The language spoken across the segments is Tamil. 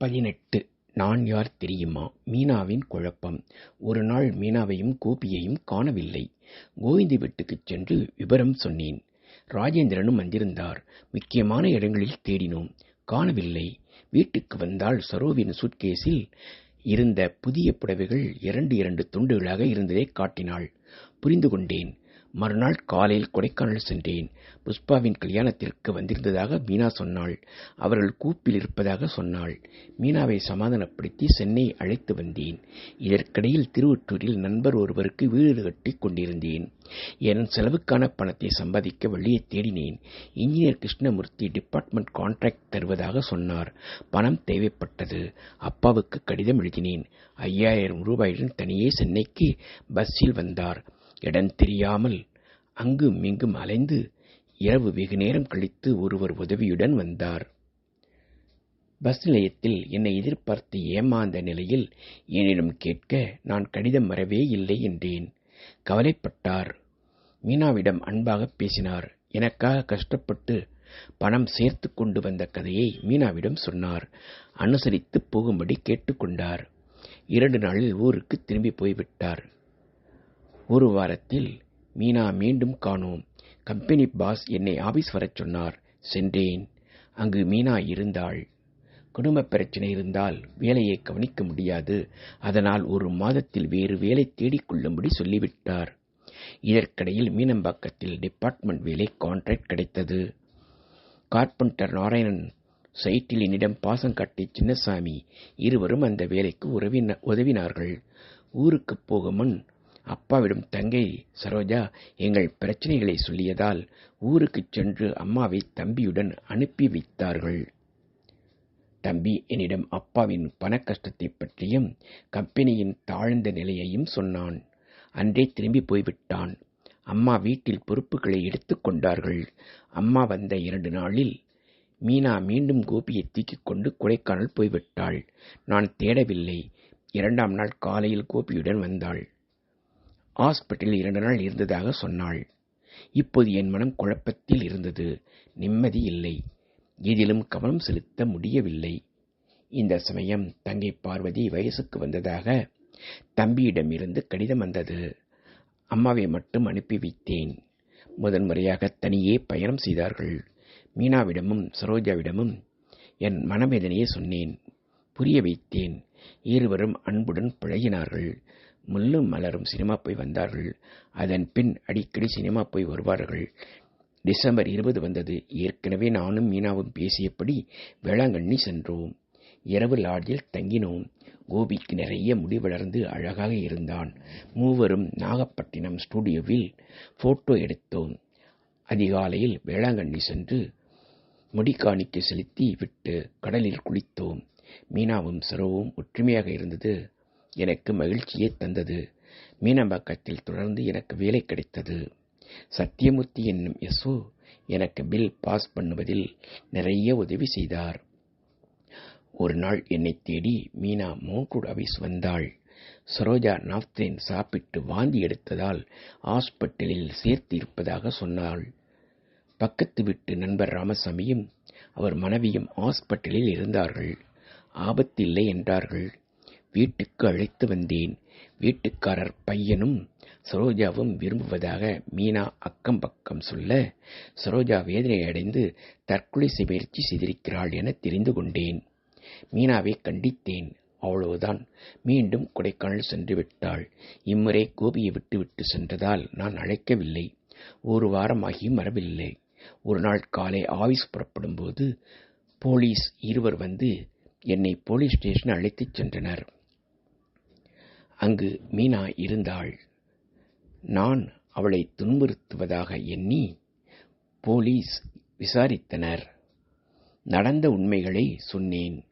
பதினெட்டு. நான் யார் தெரியுமா? மீனாவின் குழப்பம். ஒரு நாள் மீனாவையும் கோபியையும் காணவில்லை. கோவிந்தி வீட்டுக்குச் சென்று விபரம் சொன்னேன். ராஜேந்திரனும் வந்திருந்தார். முக்கியமான இடங்களில் தேடினோம். காணவில்லை. வீட்டுக்கு வந்தால் சரோவின் சூட்கேஸில் இருந்த புதிய புடவைகள் இரண்டு இரண்டு துண்டுகளாக இருந்ததை காட்டினாள். புரிந்து கொண்டேன் மறுநாள் காலையில் கொடைக்கானல் சென்றேன். புஷ்பாவின் கல்யாணத்திற்கு வந்திருந்ததாக மீனா சொன்னாள். அவர்கள் கூப்பில் இருப்பதாக சொன்னாள். மீனாவை சமாதானப்படுத்தி சென்னை அழைத்து வந்தேன். இதற்கிடையில் திருவொற்றூரில் நண்பர் ஒருவருக்கு வீடு கட்டி கொண்டிருந்தேன். என் செலவுக்கான பணத்தை சம்பாதிக்க வழியை தேடினேன். இன்ஜினியர் கிருஷ்ணமூர்த்தி டிபார்ட்மெண்ட் கான்ட்ராக்ட் தருவதாக சொன்னார். பணம் தேவைப்பட்டது. அப்பாவுக்கு கடிதம் எழுதினேன். ஐயாயிரம் ரூபாயுடன் தனியே சென்னைக்கு பஸ்ஸில் வந்தார். இடம் தெரியாமல் அங்கும் இங்கும் அலைந்து இரவு வெகு நேரம் கழித்து ஒருவர் உதவியுடன் வந்தார். பஸ் நிலையத்தில் என்னை எதிர்பார்த்து ஏமாந்த நிலையில் என்னிடம் கேட்க நான் கடிதம் வரவே இல்லை என்றேன். கவலைப்பட்டார். மீனாவிடம் அன்பாக பேசினார். எனக்காக கஷ்டப்பட்டு பணம் சேர்த்து கொண்டு வந்த கதையை மீனாவிடம் சொன்னார். அனுசரித்து போகும்படி கேட்டுக்கொண்டார் இரண்டு நாளில் ஊருக்கு திரும்பி போய்விட்டார். ஒரு வாரத்தில் மீனா மீண்டும் காணோம். கம்பெனி பாஸ் என்னை ஆபீஸ் வரச் சொன்னார். சென்றேன். அங்கு மீனா இருந்தாள். குடும்ப பிரச்சனை இருந்தால் வேலையை கவனிக்க முடியாது. அதனால் ஒரு மாதத்தில் வேறு வேலை தேடிக்கொள்ளும்படி சொல்லிவிட்டார். இதற்கிடையில் மீனம்பாக்கத்தில் டிபார்ட்மெண்ட் வேலை கான்ட்ராக்ட் கிடைத்தது. கார்பெண்டர் நாராயணன் சைட்டில் என்னிடம் பாசம் காட்டி சின்னசாமி இருவரும் அந்த வேலைக்கு உறவின உதவினார்கள். ஊருக்கு போகும் முன் அப்பாவிடம் தங்கை சரோஜா எங்கள் பிரச்சனைகளை சொல்லியதால் ஊருக்குச் சென்று அம்மாவை தம்பியுடன் அனுப்பி வைத்தார்கள். தம்பி என்னிடம் அப்பாவின் பண கஷ்டத்தை பற்றியும் கம்பெனியின் தாழ்ந்த நிலையையும் சொன்னான். அன்றே திரும்பி போய்விட்டான். அம்மா வீட்டில் பொறுப்புகளை எடுத்துக்கொண்டார்கள் அம்மா வந்த இரண்டு நாளில் மீனா மீண்டும் கோபியை தூக்கிக் கொண்டு கொடைக்கானல் போய்விட்டாள். நான் தேடவில்லை. இரண்டாம் நாள் காலையில் கோபியுடன் வந்தாள். ஹாஸ்பிட்டலில் இரண்டு நாள் இருந்ததாக சொன்னாள். இப்போது என் மனம் குழப்பத்தில் இருந்தது. நிம்மதி இல்லை. எதிலும் கவனம் செலுத்த முடியவில்லை. இந்த சமயம் தங்கை பார்வதி வயசுக்கு வந்ததாக தம்பியிடமிருந்து கடிதம் வந்தது. அம்மாவை மட்டும் அனுப்பி வைத்தேன். முதன்முறையாக தனியே பயணம் செய்தார்கள். மீனாவிடமும் சரோஜாவிடமும் என் மனவேதனையை சொன்னேன். புரிய வைத்தேன். இருவரும் அன்புடன் பழகினார்கள். முள்ளும் மலரும் சினிமா போய் வந்தார்கள். அதன் பின் அடிக்கடி சினிமா போய் வருவார்கள். டிசம்பர் இருபது வந்தது. ஏற்கனவே நானும் மீனாவும் பேசியபடி வேளாங்கண்ணி சென்றோம். இரவு லாட்ஜில் தங்கினோம். கோபிக்கு நிறைய முடி வளர்ந்து அழகாக இருந்தான். மூவரும் நாகப்பட்டினம் ஸ்டூடியோவில் போட்டோ எடுத்தோம். அதிகாலையில் வேளாங்கண்ணி சென்று முடிக்காணிக்க செலுத்தி விட்டு கடலில் குளித்தோம். மீனாவும் சரோவும் ஒற்றுமையாக இருந்தது. எனக்கு மகிழ்ச்சியை தந்தது. மீனம்பாக்கத்தில் தொடர்ந்து எனக்கு வேலை கிடைத்தது. சத்தியமூர்த்தி என்னும் எஸ்ஓ எனக்கு பில் பாஸ் பண்ணுவதில் நிறைய உதவி செய்தார். ஒரு நாள் என்னை தேடி மீனா மவுண்ட் ஆபீஸ் வந்தாள். சரோஜா நாப்தின் சாப்பிட்டு வாந்தி எடுத்ததால் ஹாஸ்பிட்டலில் சேர்த்து இருப்பதாக சொன்னாள். பக்கத்து வீட்டு நண்பர் ராமசாமியும் அவர் மனைவியும் ஹாஸ்பிட்டலில் இருந்தார்கள். ஆபத்தில்லை என்றார்கள். வீட்டுக்கு அழைத்து வந்தேன். வீட்டுக்காரர் பையனும் சரோஜாவும் விரும்புவதாக மீனா அக்கம் பக்கம் சொல்ல சரோஜா வேதனை அடைந்து தற்கொலை முயற்சி செய்திருக்கிறாள் என தெரிந்து கொண்டேன். மீனாவை கண்டித்தேன். அவ்வளவுதான். மீண்டும் கொடைக்கானல் சென்று விட்டாள். இம்முறை கோபியை விட்டுவிட்டு சென்றதால் நான் அழைக்கவில்லை. ஒரு வாரமாகியும் வரவில்லை ஒரு நாள் காலை ஆபீஸ் புறப்படும் போது போலீஸ் இருவர் வந்து என்னை போலீஸ் ஸ்டேஷன் அழைத்துச் சென்றனர். அங்கு மீனா இருந்தாள். நான் அவளை துன்புறுத்துவதாக எண்ணி போலீஸ் விசாரித்தனர். நடந்த உண்மைகளை சொன்னேன்.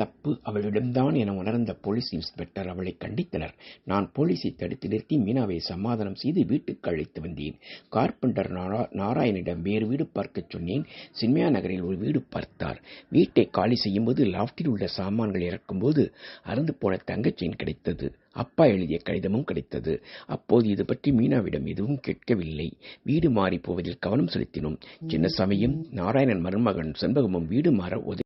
தப்பு அவளிடம்தான் என உணர்ந்த போலீஸ் இன்ஸ்பெக்டர் அவளை கண்டித்தனர். நான் போலீஸை தடுத்து நிறுத்தி மீனாவை சமாதானம் செய்து வீட்டுக்கு அழைத்து வந்தேன். கார்பெண்டர் நாராயணிடம் வேறு வீடு பார்க்கச் சொன்னேன். சின்மயா நகரில் ஒரு வீடு பார்த்தார். வீட்டை காலி செய்யும்போது லாப்டில் உள்ள சாமான்கள் இறக்கும்போது அறந்து போன தங்கச்செயின் கிடைத்தது. அப்பா எழுதிய கடிதமும் கிடைத்தது. அப்போது இது பற்றி மீனாவிடம் எதுவும் கேட்கவில்லை. வீடு மாறி போவதில் கவனம் செலுத்தினோம். சின்னசாமியும் நாராயணன் மருமகன் செண்பகமும் வீடு மாற உதவி